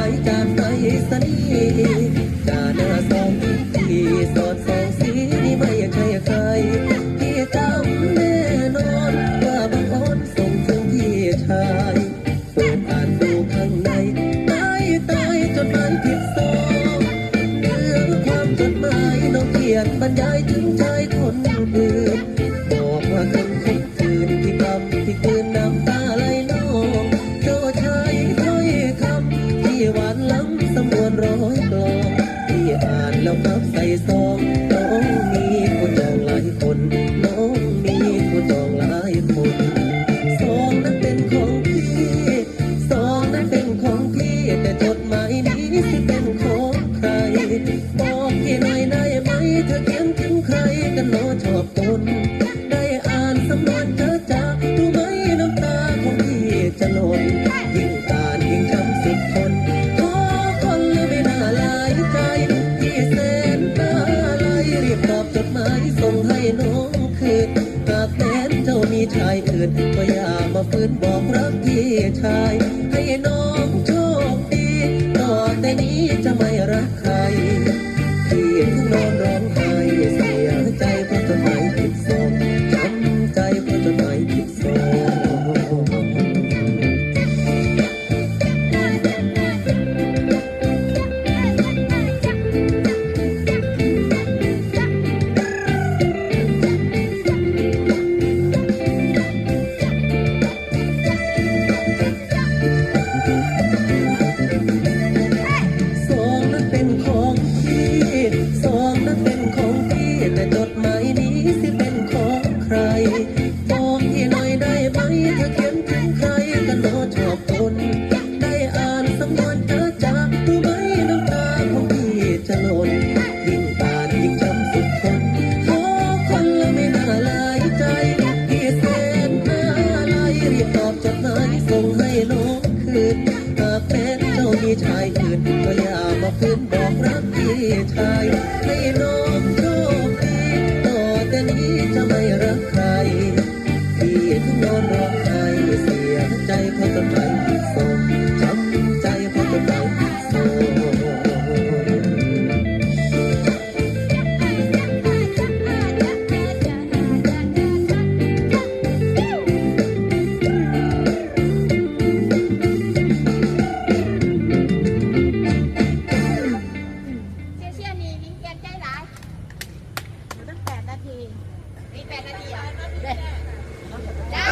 ายจากไปสนีกาหน้าสองพี่สอดสองสีนี่ไม่ใช่ใครพี่จำแน่นอนว่าบางคนส่งถึงพี่ชายผ่านดูข้างในตายตายจนหมายผิดซองเรื่องความจดหมายน้องเขียนบรรยายถึงชายคนอื่นบอกว่าคำข่มคืนที่กำที่คืนน้ำตา แล้วครับใส่ซอง ส่งให้น้องคืนหากแม้นเจ้ามีชายอื่นก็อย่ามาฟื้นบอกรักพี่ชาย ให้น้องโชคดีต่อแต่นี้จะไม่ น ได้อ่านสำนวนเธอจากรู้ไหมน้ำตาของพี่จะหล่นยิ่งอ่านยิ่งจำสุดทนขอคนละไม่น่าลายใจ พี่แสนน่าลายเรียกตอบจดหมายส่งให้น้องคืนหากแม้เจ้ามีชายอื่นก็อย่ามาพื้นบอกรักพี่ชายให้น้อง แปดนาทีอะ